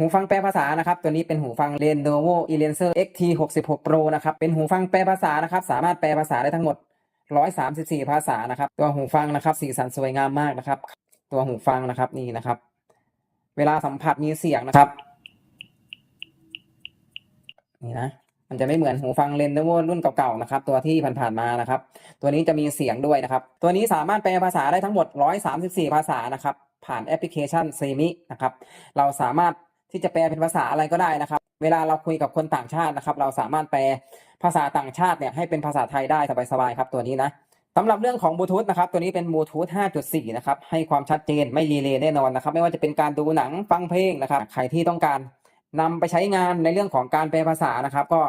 หูฟังแปลภาษานะครับ ตัวนี้เป็นหูฟัง Lenovo Elencer XT66 Pro นะครับ เป็นหูฟังแปลภาษานะครับ สามารถแปลภาษาได้ทั้งหมด 134 ภาษานะครับ ตัวหูฟังนะครับ สีสันสวยงามมากนะครับ ตัวหูฟังนะครับนี่นะครับ เวลาสัมผัสมีเสียงนะครับ นี่นะ มันจะไม่เหมือนหูฟัง Lenovo รุ่นเก่าๆนะครับ ตัวที่ผ่านๆมานะครับ ตัวนี้จะมีเสียงด้วยนะครับ ตัวนี้สามารถแปลภาษาได้ทั้งหมด 134 ภาษานะครับ ผ่านแอปพลิเคชัน s ซมินะครับ เราสามารถ ที่จะแปลเป็นภาษาอะไรก็ได้นะครับ เวลาเราคุยกับคนต่างชาตินะครับ เราสามารถแปลภาษาต่างชาติเนี่ยให้เป็นภาษาไทยได้สบายๆครับตัวนี้นะสำหรับเรื่องของบลูทูธนะครับตัวนี้เป็นบลูทูธ5.4 นะครับให้ความชัดเจนไม่รีเลย์แน่นอนนะครับ ไม่ว่าจะเป็นการดูหนังฟังเพลงนะครับ ใครที่ต้องการนำไปใช้งานในเรื่องของการแปลภาษานะครับ ก็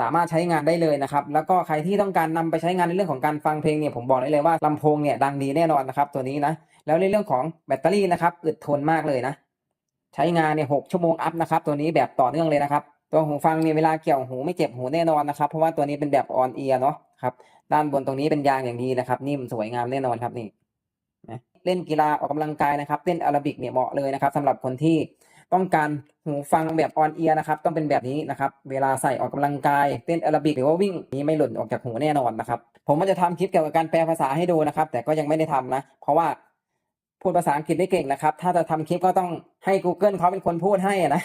สามารถใช้งานได้เลยนะครับ แล้วก็ใครที่ต้องการนำไปใช้งานในเรื่องของการฟังเพลงเนี่ยผมบอกได้เลยว่าลำโพงเนี่ยดังดีแน่นอนนะครับ ตัวนี้นะแล้วในเรื่องของแบตเตอรี่นะครับอึดทนมากเลยนะ ใช้งานเนี่ยหกชั่วโมงอัพนะครับตัวนี้แบบต่อเนื่องเลยนะครับ ตัวหูฟังเนี่ยเวลาเกี่ยวหูไม่เจ็บหูแน่นอนนะครับ เพราะว่าตัวนี้เป็นแบบออนเอียร์เนาะครับด้านบนตรงนี้เป็นยางอย่างดีนะครับ นิ่มสวยงามแน่นอนครับนี่เล่นกีฬาออกกำลังกายนะครับเต้นแอโรบิกเนี่ยเหมาะเลยนะครับสำหรับคนที่ต้องการหูฟังแบบออนเอียร์นะครับต้องเป็นแบบนี้นะครับเวลาใส่ออกกำลังกายเต้นแอโรบิกหรือว่าวิ่งนี้ไม่หล่นออกจากหูแน่นอนนะครับผมก็จะทำคลิปเกี่ยวกับการแปลภาษาให้ดูนะครับ แต่ก็ยังไม่ได้ทำนะ เพราะว่าพูดภาษาอังกฤษได้เก่งนะครับ ถ้าจะทำคลิปก็ต้อง ให้ Google เขาเป็นคนพูดให้นะ